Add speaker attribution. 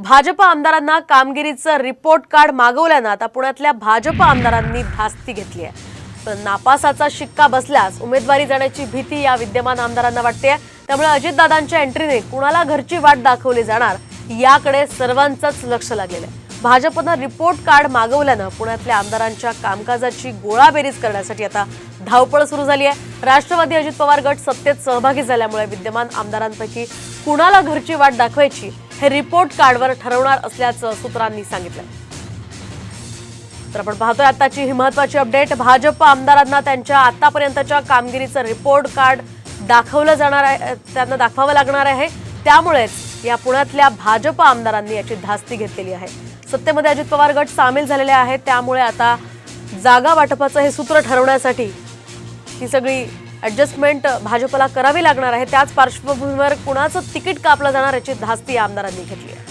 Speaker 1: भाजप आमदारांना कामगिरीचं report card मागवल्यानं आता पुण्यातल्या भाजप आमदारांनी धास्ती घेतली आहे. पण नापासाचा शिक्का बसल्यास उमेदवारी जाण्याची भीती या विद्यमान आमदारांना वाटते त्यामुळे अजितदादांच्या एंट्रीने कुणाला घरची वाट दाखवली जाणार याकडे सर्वांचंच लक्ष लागलेलं आहे. भाजपनं रिपोर्ट कार्ड मागवल्यानं पुण्यातल्या आमदारांच्या कामकाजाची गोळाबेरीज करण्यासाठी आता धावपळ सुरू झाली आहे. राष्ट्रवादी अजित पवार गट सत्तेत सहभागी झाल्यामुळे विद्यमान आमदारांपैकी कुणाला घरची वाट दाखवायची हे रिपोर्ट कार्डवर ठरवणार असल्याचं सूत्रांनी सांगितलं तर आपण पाहतोय आताची ही महत्वाची अपडेट. भाजप आमदारांना त्यांच्या आतापर्यंतच्या कामगिरीचं रिपोर्ट कार्ड दाखवलं जाणार आहे त्यांना दाखवावं लागणार आहे. त्यामुळेच या पुण्यातल्या भाजप आमदारांनी याची धास्ती घेतलेली आहे. सत्तेमध्ये अजित पवार गट सामील झालेले आहेत त्यामुळे आता जागा वाटपाचं हे सूत्र ठरवण्यासाठी ही सगळी ॲडजस्टमेंट भाजपला करावी लागणार आहे. त्याच पार्श्वभूमीवर कुणाचं तिकीट कापलं जाणार याची धास्ती या आमदारांनी घेतली आहे.